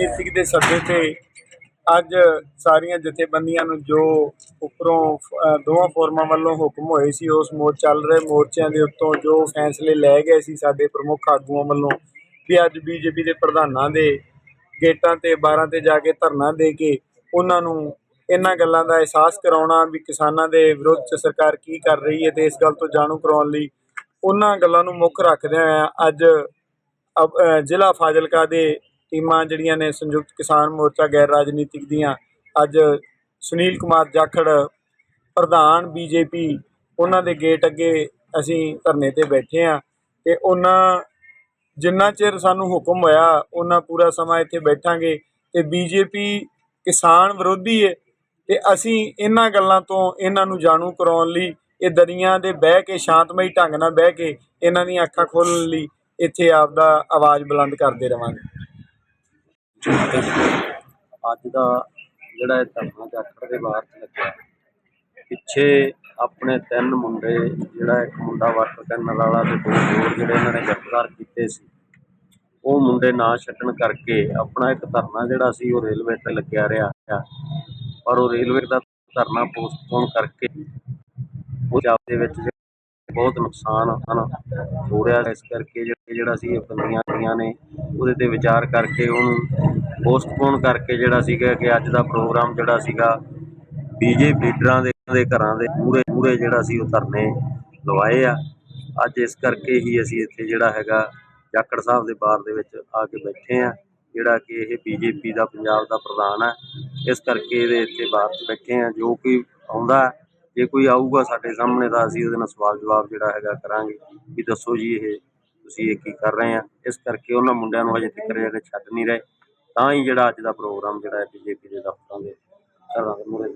ਰਾਜਨੀਤਿਕ ਦੇ ਸੱਦੇ ਤੇ। ਅੱਜ ਸਾਰੀਆਂ ਜਥੇਬੰਦੀਆਂ ਨੂੰ ਜੋ ਉੱਪਰੋਂ ਦੋਵਾਂ ਫੋਰਮਾਂ ਵੱਲੋਂ ਹੁਕਮ ਹੋਏ ਸੀ ਉਸ ਮੋਰ ਚੱਲ ਰਹੇ ਮੋਰਚਿਆਂ ਦੇ ਉੱਤੋਂ ਜੋ ਫੈਸਲੇ ਲੈ ਗਏ ਸੀ ਸਾਡੇ ਪ੍ਰਮੁੱਖ ਆਗੂਆਂ ਵੱਲੋਂ ਵੀ ਅੱਜ ਬੀਜੇਪੀ ਦੇ ਪ੍ਰਧਾਨਾਂ ਦੇ ਗੇਟਾਂ ਤੇ 12 ਤੇ ਜਾ ਕੇ ਧਰਨਾ ਦੇ ਕੇ ਉਹਨਾਂ ਨੂੰ ਇਹਨਾਂ ਗੱਲਾਂ ਦਾ ਅਹਿਸਾਸ ਕਰਾਉਣਾ ਵੀ ਕਿਸਾਨਾਂ ਦੇ ਵਿਰੁੱਧ ਚ ਸਰਕਾਰ ਕੀ ਕਰ ਰਹੀ ਹੈ ਤੇ ਇਸ ਗੱਲ ਤੋਂ ਜਾਣੂ ਕਰਾਉਣ ਲਈ ਉਹਨਾਂ ਗੱਲਾਂ ਨੂੰ ਮੁੱਖ ਰੱਖਦਿਆਂ ਹੋਇਆਂ ਅੱਜ ਅ, ਜ਼ਿਲ੍ਹਾ ਫਾਜ਼ਿਲਕਾ ਦੇ ਟੀਮਾਂ ਜਿਹੜੀਆਂ ਨੇ ਸੰਯੁਕਤ ਕਿਸਾਨ ਮੋਰਚਾ ਗੈਰ ਰਾਜਨੀਤਿਕ ਦੀਆਂ, ਅੱਜ ਸੁਨੀਲ ਕੁਮਾਰ ਜਾਖੜ, ਪ੍ਰਧਾਨ ਬੀਜੇਪੀ, ਉਹਨਾਂ ਦੇ ਗੇਟ ਅੱਗੇ ਅਸੀਂ ਧਰਨੇ ਤੇ ਬੈਠੇ ਆ ਤੇ ਉਹਨਾਂ ਜਿੰਨਾ ਚਿਰ ਸਾਨੂੰ ਹੁਕਮ ਹੋਇਆ ਉਹਨਾਂ ਪੂਰਾ ਸਮਾਂ ਇੱਥੇ ਬੈਠਾਂਗੇ ਤੇ ਬੀਜੇਪੀ ਕਿਸਾਨ ਵਿਰੋਧੀ ਹੈ ਤੇ ਅਸੀਂ ਇਹਨਾਂ ਗੱਲਾਂ ਤੋਂ ਇਹਨਾਂ ਨੂੰ ਜਾਣੂ ਕਰਾਉਣ ਲਈ, ਇਹ ਦਰੀਆਂ ਦੇ ਬਹਿ ਕੇ ਸ਼ਾਂਤਮਈ ਢੰਗ ਨਾਲ ਬਹਿ ਕੇ ਇਹਨਾਂ ਦੀਆਂ ਅੱਖਾਂ ਖੋਲ੍ਹਣ ਲਈ ਇੱਥੇ ਆਪਦਾ ਆਵਾਜ਼ ਬੁਲੰਦ ਕਰਦੇ ਰਵਾਂਗੇ। ਅੱਜ ਦਾ ਜਿਹੜਾ ਇਹ ਧਰਨਾ ਜਾਖੜ ਦੇ ਬਾਹਰ ਚ ਲੱਗਿਆ ਪਿੱਛੇ ਆਪਣੇ ਤਿੰਨ ਮੁੰਡੇ, ਜਿਹੜਾ ਇੱਕ ਮੁੰਡਾ ਵਾਟਰ ਕਰਨ ਵਾਲਾ ਤੇ ਦੋ ਹੋਰ ਜਿਹੜੇ ਇਹਨਾਂ ਨੇ ਗ੍ਰਿਫਤਾਰ ਕੀਤੇ ਸੀ, ਉਹ ਮੁੰਡੇ ਨਾ ਛੱਡਣ ਕਰਕੇ ਆਪਣਾ ਇੱਕ ਧਰਨਾ ਜਿਹੜਾ ਸੀ ਉਹ ਰੇਲਵੇ ਤੇ ਲੱਗਿਆ ਰਿਹਾ ਆ। ਪਰ ਉਹ ਰੇਲਵੇ ਦਾ ਧਰਨਾ ਪੋਸਟਪੋਨ ਕਰਕੇ ਉਹ ਪੰਜਾਬ ਦੇ ਵਿੱਚ ਬਹੁਤ ਨੁਕਸਾਨ ਹਨ, ਹੋ ਰਿਹਾ ਇਸ ਕਰਕੇ ਜਿਹੜਾ ਜਿਹੜਾ ਸੀ ਇਹ ਬੰਦੀਆਂ ਦੀਆਂ ਨੇ, ਉਹਦੇ ਤੇ ਵਿਚਾਰ ਕਰਕੇ ਉਹਨੂੰ ਪੋਸਟਪੋਨ ਕਰਕੇ ਜਿਹੜਾ ਸੀਗਾ ਕਿ ਅੱਜ ਦਾ ਪ੍ਰੋਗਰਾਮ ਜਿਹੜਾ ਸੀਗਾ ਬੀਜੇਪੀ ਲੀਡਰਾਂ ਦੇ ਦੇ ਘਰਾਂ ਦੇ ਪੂਰੇ ਪੂਰੇ ਜਿਹੜਾ ਸੀ ਉਹ ਧਰਨੇ ਲਵਾਏ ਆ। ਅੱਜ ਇਸ ਕਰਕੇ ਹੀ ਅਸੀਂ ਇੱਥੇ ਜਿਹੜਾ ਹੈਗਾ ਜਾਖੜ ਸਾਹਿਬ ਦੇ ਬਾਰ ਦੇ ਵਿੱਚ ਆ ਕੇ ਬੈਠੇ ਆ, ਜਿਹੜਾ ਕਿ ਇਹ ਬੀਜੇਪੀ ਦਾ ਪੰਜਾਬ ਦਾ ਪ੍ਰਧਾਨ ਹੈ ਇਸ ਕਰਕੇ ਇਹਦੇ ਇੱਥੇ ਬਾਹਰ 'ਚ ਬੈਠੇ ਆ। ਜੋ ਕੋਈ ਆਉਂਦਾ, ਜੇ ਕੋਈ ਆਊਗਾ ਸਾਡੇ ਸਾਹਮਣੇ ਤਾਂ ਅਸੀਂ ਉਹਦੇ ਨਾਲ ਸਵਾਲ ਜਵਾਬ ਜਿਹੜਾ ਹੈਗਾ ਕਰਾਂਗੇ ਵੀ ਦੱਸੋ ਜੀ ਇਹ ਤੁਸੀਂ ਇਹ ਕੀ ਕਰ ਰਹੇ ਆ। ਇਸ ਕਰਕੇ ਉਹਨਾਂ ਮੁੰਡਿਆਂ ਨੂੰ ਹਜੇ ਤੱਕ ਜਿਹੜੇ ਛੱਡ ਨਹੀਂ ਰਹੇ। ਤਾਂ ਹੀ ਜਿਹੜਾ ਅੱਜ ਦਾ ਪ੍ਰੋਗਰਾਮ ਜਿਹੜਾ ਹੈ, ਬੀਜੇਪੀ ਦੇ ਦਫ਼ਤਰਾਂ ਦੇ, ਘਰਾਂ ਦੇ ਮੂਹਰੇ